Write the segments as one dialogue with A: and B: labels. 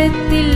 A: ഉദരത്തിൽ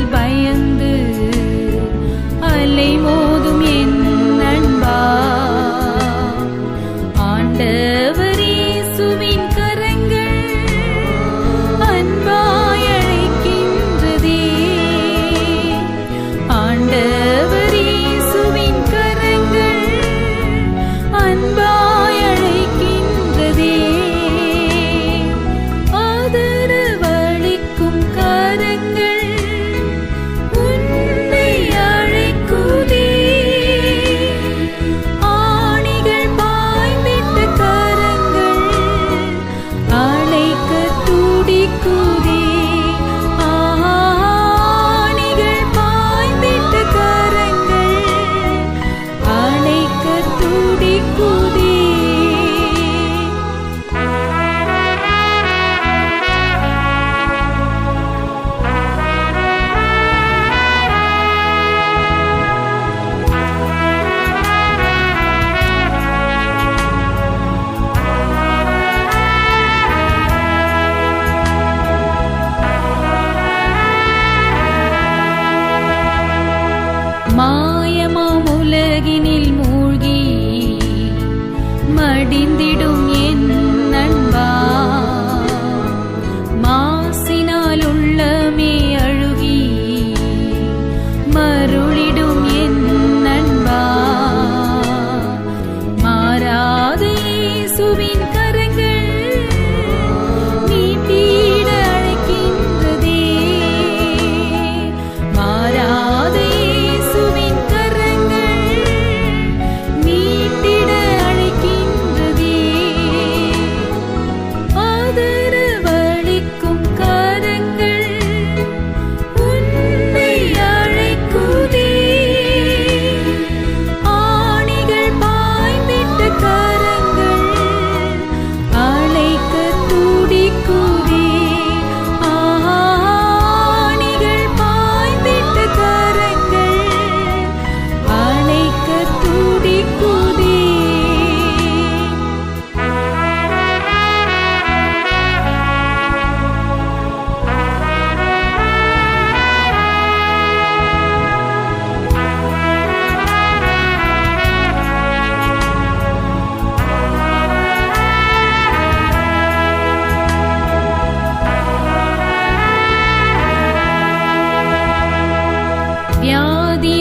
A: அழகினில் மூழ்கி மடிந்திடும் என் நண்பா. மாசினால் உள்ளமே அழுகி மருளிடும் என் நண்பா. மாறாதே சுவின்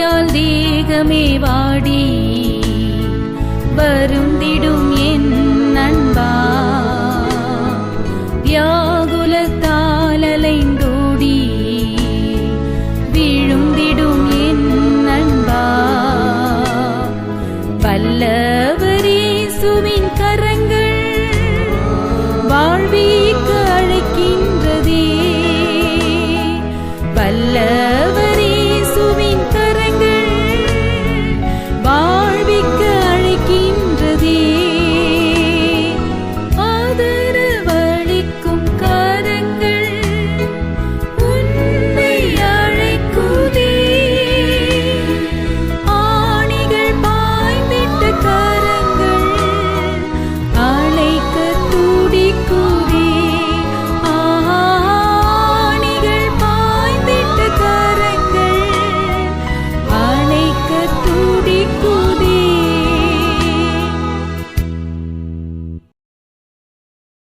A: நோயால் தேகமே வாடி வருந்திடும் என் நண்பா. வியாகுலத்தாலலைந்தோடி விழுந்திடும் என் நண்பா. பல்லவரீசுவின் கர